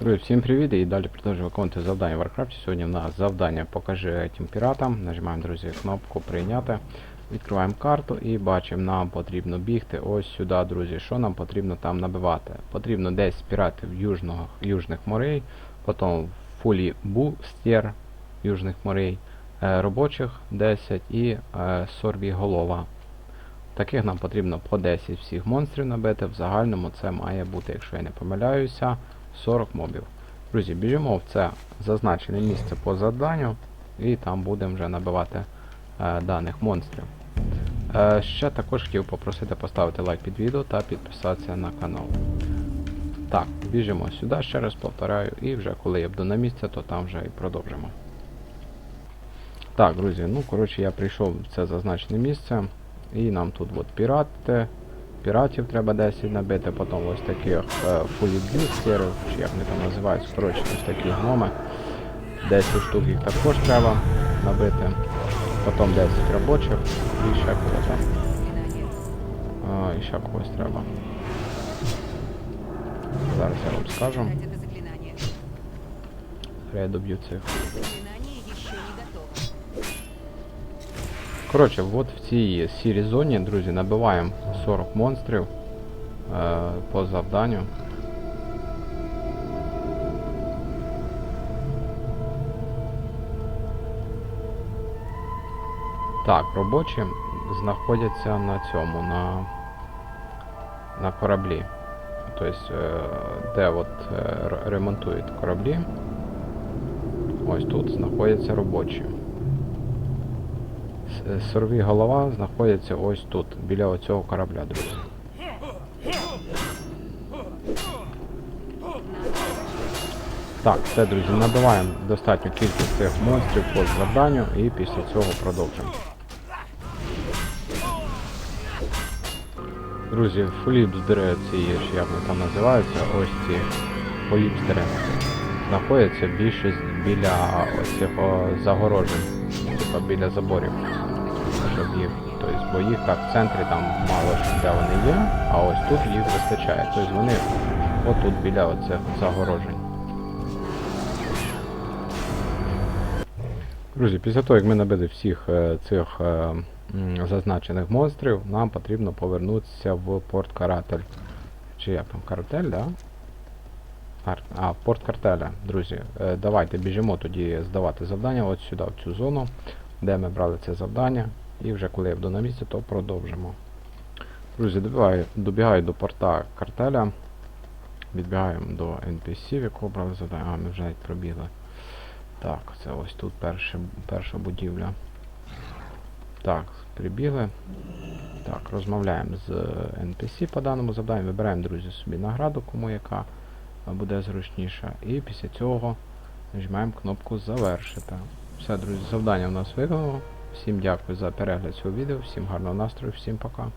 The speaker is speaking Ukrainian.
Друзі, всім привіт і далі продовжуємо виконувати завдання в Warcraft. Сьогодні в нас завдання покажи этим піратам. Нажимаємо, друзі, кнопку прийняти. Відкриваємо карту і бачимо, нам потрібно бігти ось сюди, друзі. Що нам потрібно там набивати? Потрібно 10 піратів южного, южних морей, потім фулі бустер южних морей, е, робочих 10 і е, сорві голова. Таких нам потрібно по 10 всіх монстрів набити. В загальному це має бути, якщо я не помиляюся, 40 мобів. Друзі, біжимо в це зазначене місце по заданню, і там будемо вже набивати е, даних монстрів. Е, ще також хотів попросити поставити лайк під відео та підписатися на канал. Так, біжимо сюди, ще раз повторяю, і вже коли я буду на місці, то там вже і продовжимо. Так, друзі, ну коротше я прийшов в це зазначене місце. І нам тут от пірати, піратів треба 10 набити, потім ось таких е, фуліб'юстерів, чи як вони там називаються, коротше, ось такі гноми. 10 штук їх також треба набити. Потім 10 робочих і ще кого там. А, і ще когось треба. Зараз я вам скажу. Я доб'ю цих. Коротше, от в цій сірій зоні, друзі, набиваємо 40 монстрів е, по завданню. Так, робочі знаходяться на цьому, на, на кораблі. Тобто, е, де от е, ремонтують кораблі. Ось тут знаходяться робочі. Сорві голова знаходиться ось тут, біля оцього корабля, друзі. Так, все, друзі, набиваємо достатню кількість цих монстрів по завданню і після цього продовжимо. Друзі, фоліпсдери ці, чи як вони там називаються, ось ці фоліпсдери знаходяться більшість біля оцих загорожень, типа біля заборів. Щоб їх, тобто, бо їх так в центрі там мало де вони є, а ось тут їх вистачає. Тобто вони отут біля оцих загорожень. Друзі, після того, як ми набили всіх е, цих е, зазначених монстрів, нам потрібно повернутися в порт Каратель. Чи як там каратель, да? А, порт картеля, друзі. Е, давайте біжимо тоді здавати завдання от сюди, в цю зону, де ми брали це завдання. І вже коли я буду на місці, то продовжимо. Друзі, добігаю, добігаю до порта картеля. Відбігаємо до NPC, в якого брали завдання. А, ми вже навіть пробігли. Так, це ось тут перше, перша будівля. Так, прибігли. Так, розмовляємо з NPC по даному завданню. Вибираємо, друзі, собі награду, кому яка буде зручніше. І після цього нажимаємо кнопку Завершити. Все, друзі, завдання у нас виконано. Всім дякую за перегляд цього відео, всім гарного настрою, всім пока.